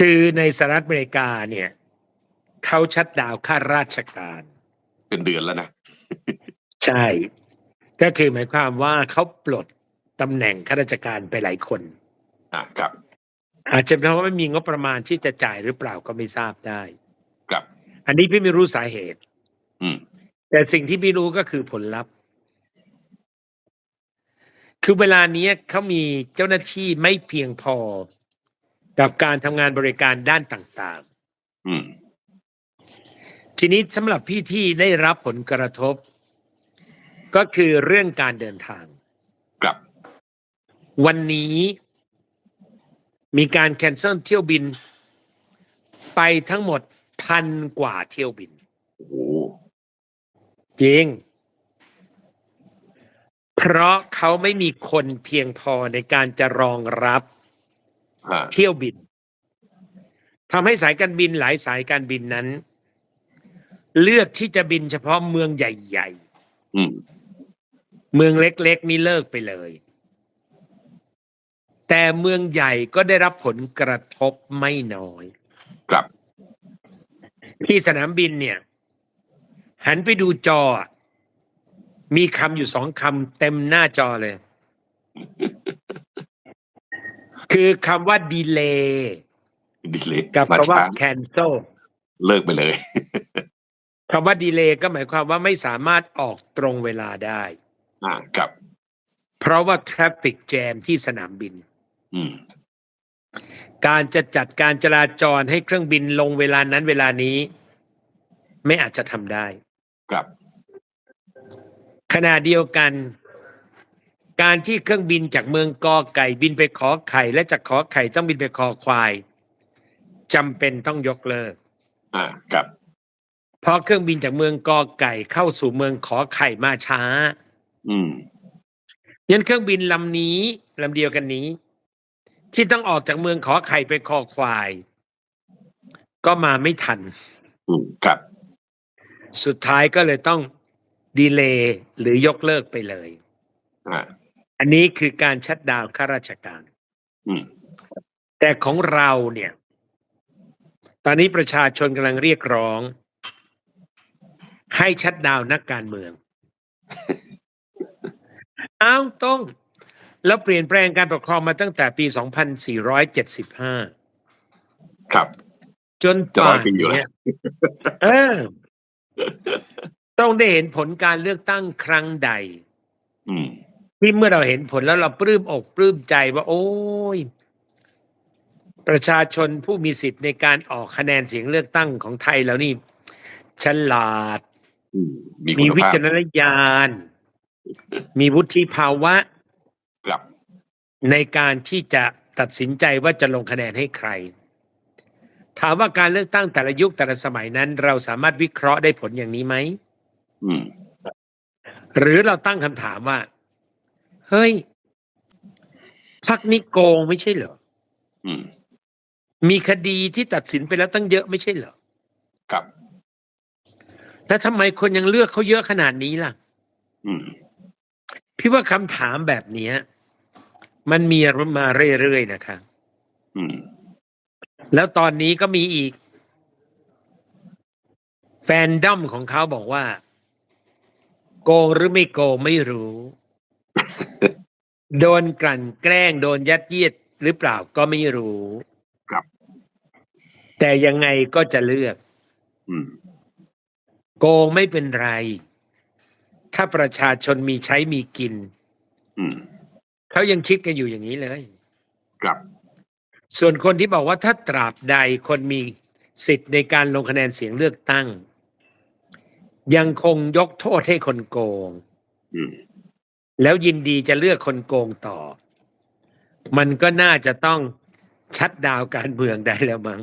คือในสหรัฐอเมริกาเนี่ยเขาชัดดาวน์ข้าราชการ เป็นเดือนแล้วนะ ใช่ ก็คือหมายความว่าเขาปลดตำแหน่งข้าราชการไปหลายคน อ่าครับ อาจจะเพราะว่าไม่มีงบประมาณที่จะจ่ายหรือเปล่าก็ไม่ทราบได้ ครับ อันนี้พี่ไม่รู้สาเหตุ อืม แต่สิ่งที่พี่รู้ก็คือผลลัพธ์คือเวลานี้เขามีเจ้าหน้าที่ไม่เพียงพอ กับการทำงานบริการด้านต่างอืมๆทีนี้สำหรับพี่ที่ได้รับผลกระทบ ก็คือเรื่องการเดินทางครับ วันนี้มีการแคนเซิลเที่ยวบิน ไปทั้งหมดพันกว่าเที่ยวบินโอ้โหจริง เพราะเขาไม่มีคนเพียงพอในการจะรองรับอ่า เที่ยวบินทำให้สายการบินหลายสายการบินนั้น เลือกที่จะบินเฉพาะเมืองใหญ่อืมๆเมืองเล็กๆนี่เลิกไปเลย แต่เมืองใหญ่ก็ได้รับผลกระทบไม่น้อย ครับ ที่สนามบินเนี่ย หันไปดูจออะมีคำอยู่สองคำเต็มหน้าจอเลย คือคำว่า delay ดีเลยกับมาคำว่า ช้า cancel เลิกไปเลย คำว่า delay ก็หมายความว่าไม่สามารถออกตรงเวลาได้ อ่าครับ เพราะว่า traffic jam ที่สนามบิน อืม การจะจัดการจราจรให้เครื่องบินลงเวลานั้นเวลานี้ ไม่อาจจะทำได้ ครับ ขณะเดียวกัน การที่เครื่องบินจากเมืองกอไก่บินไปขอไข่ และจากขอไข่ต้องบินไปคอควายจำเป็นต้องยกเลิก อ่าครับ เพราะเครื่องบินจากเมืองกอไก่เข้าสู่เมืองขอไข่มาช้า อืมยันเครื่องบินลำนี้ลำเดียวกันนี้ ที่ต้องออกจากเมืองขอไข่ไปคอควาย ก็มาไม่ทัน อืมครับ สุดท้ายก็เลยต้องดีเลย์หรือยกเลิกไปเลย อ่าอันนี้คือการชัดดาวน์ข้าราชการอืมแต่ของเราเนี่ย ตอนนี้ประชาชนกำลังเรียกร้อง ให้ชัดดาวน์นักการเมืองอ้าวต้องแล้วเปลี่ยนแปลงการปกครองมาตั้งแต่ปี 2475 ครับ จนจะร้ป่าอยนปีอยู่แล้วเนี้ยเออ ต้องได้เห็นผลการเลือกตั้งครั้งใด อืม ที่เมื่อเราเห็นผลแล้วเราปลื้มอกปลื้มใจว่า โอ้ย ประชาชนผู้มีสิทธิ์ในการออกคะแนนเสียงเลือกตั้งของไทยแล้วนี่ฉลาดอืมมีมีคุณวิภาพจารณญาณ มีวุฒิภาวะครับในการที่จะตัดสินใจว่าจะลงคะแนนให้ใคร ถามว่าการเลือกตั้งแต่ละยุคแต่ละสมัยนั้น เราสามารถวิเคราะห์ได้ผลอย่างนี้ไหมอืมหรือเราตั้งคำถามว่า เฮ้ยพักนี้โกงไม่ใช่เหรออืมมีคดีที่ตัดสินไปแล้วตั้งเยอะไม่ใช่เหรอครับ แล้วทำไมคนยังเลือกเขาเยอะขนาดนี้ล่ะอืมพี่ว่าคำถามแบบเนี้ยมันมีมาเรื่อยๆนะคะอืมแล้วตอนนี้ก็มีอีก แฟนดัมของเขาบอกว่า โกงหรือไม่โกงไม่รู้ โดนกลั่นแกล้งโดนยัดเยียดหรือเปล่าก็ไม่รู้ครับ แต่ยังไงก็จะเลือกอืมโกงไม่เป็นไร ถ้าประชาชนมีใช้มีกินอืมเขายังคิดกันอยู่อย่างนี้เลย ครับ ส่วนคนที่บอกว่าถ้าตราบใดคนมีสิทธิ์ในการลงคะแนนเสียงเลือกตั้ง ยังคงยกโทษให้คนโกง อืม แล้วยินดีจะเลือกคนโกงต่อ มันก็น่าจะต้องชัดดาวการเมืองได้แล้วมั้ง